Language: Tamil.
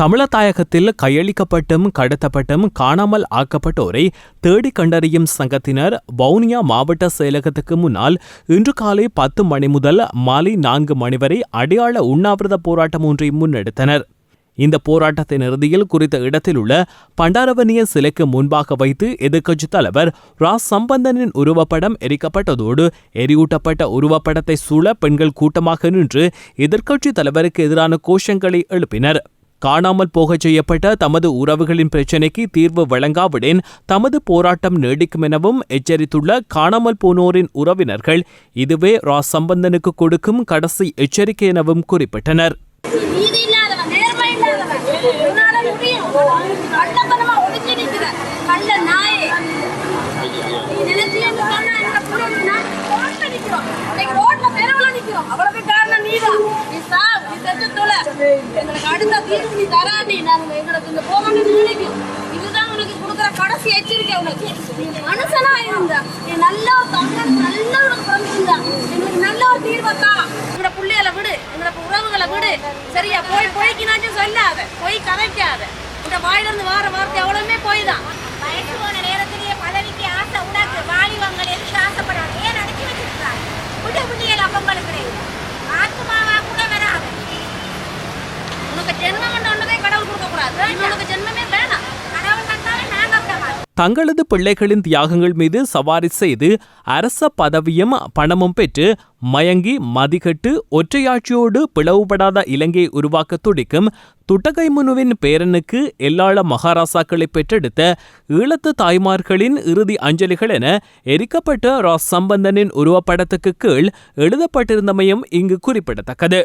தமிழதாயகத்தில் கையளிக்கப்பட்டும் கடத்தப்பட்டும் காணாமல் ஆக்கப்பட்டோரை தேடி கண்டறியும் சங்கத்தினர் வவுனியா மாவட்ட செயலகத்துக்கு முன்னால் இன்று காலை பத்து மணி முதல் மாலை நான்கு மணி வரை அடையாள உண்ணாவிரத போராட்டம் ஒன்றை முன்னெடுத்தனர். இந்த போராட்டத்தின் இறுதியில் குறித்த இடத்தில் உள்ள பண்டாரவனிய சிலைக்கு முன்பாக வைத்து எதிர்க்கட்சி தலைவர் ரா சம்பந்தனின் உருவப்படம் எரிக்கப்பட்டதோடு எரியூட்டப்பட்ட உருவப்படத்தை சூழ பெண்கள் கூட்டமாக நின்று எதிர்க்கட்சித் தலைவருக்கு எதிரான கோஷங்களை எழுப்பினர். காணாமல் போகச் செய்யப்பட்ட தமது உறவுகளின் பிரச்சினைக்கு தீர்வு வழங்காவிடேன் தமது போராட்டம் நீடிக்கும் எனவும் எச்சரித்துள்ள காணாமல் போனோரின் உறவினர்கள் இதுவே ரா சம்பந்தனுக்கு கொடுக்கும் கடைசி எச்சரிக்கை எனவும் குறிப்பிட்டனர். நீதி இல்லாதவன் தீர்வு அடுத்த நீ. தராண்டி நாங்க எங்களுக்கு இந்த போகணும்னு நினைக்கும் இதுதான் உனக்கு கொடுக்குற கடைசி எச்சரிக்கை உனக்கு. நீ மனுஷனா இருந்த. நீ நல்ல ஒரு தமிழன் நல்ல ஒரு பிறந்திருந்தா எங்களுக்கு நல்ல ஒரு தீர்வை தான் எங்களோட பிள்ளைகளை விடு. எங்களோட உறவுகளை விடு. சரியா? போய் போய்க்கினாச்சும் சொல்லாத. போய் கதைக்காத. இந்த வாயிலிருந்து வார வார்த்தை தங்களது பிள்ளைகளின் தியாகங்கள் மீது சவாரி செய்து அரச பதவியும் பணமும் பெற்று மயங்கி மதிகட்டு ஒற்றையாட்சியோடு பிளவுபடாத இலங்கையை உருவாக்க துடிக்கும் துட்டகைமுனுவின் பேரனுக்கு எல்லாள மகாராசாக்களை பெற்றெடுத்த ஈழத்து தாய்மார்களின் இறுதி அஞ்சலிகள் என எரிக்கப்பட்ட ரா சம்பந்தனின் உருவப்படத்துக்கு கீழ் எழுதப்பட்டிருந்தமையும் இங்கு குறிப்பிடத்தக்கது.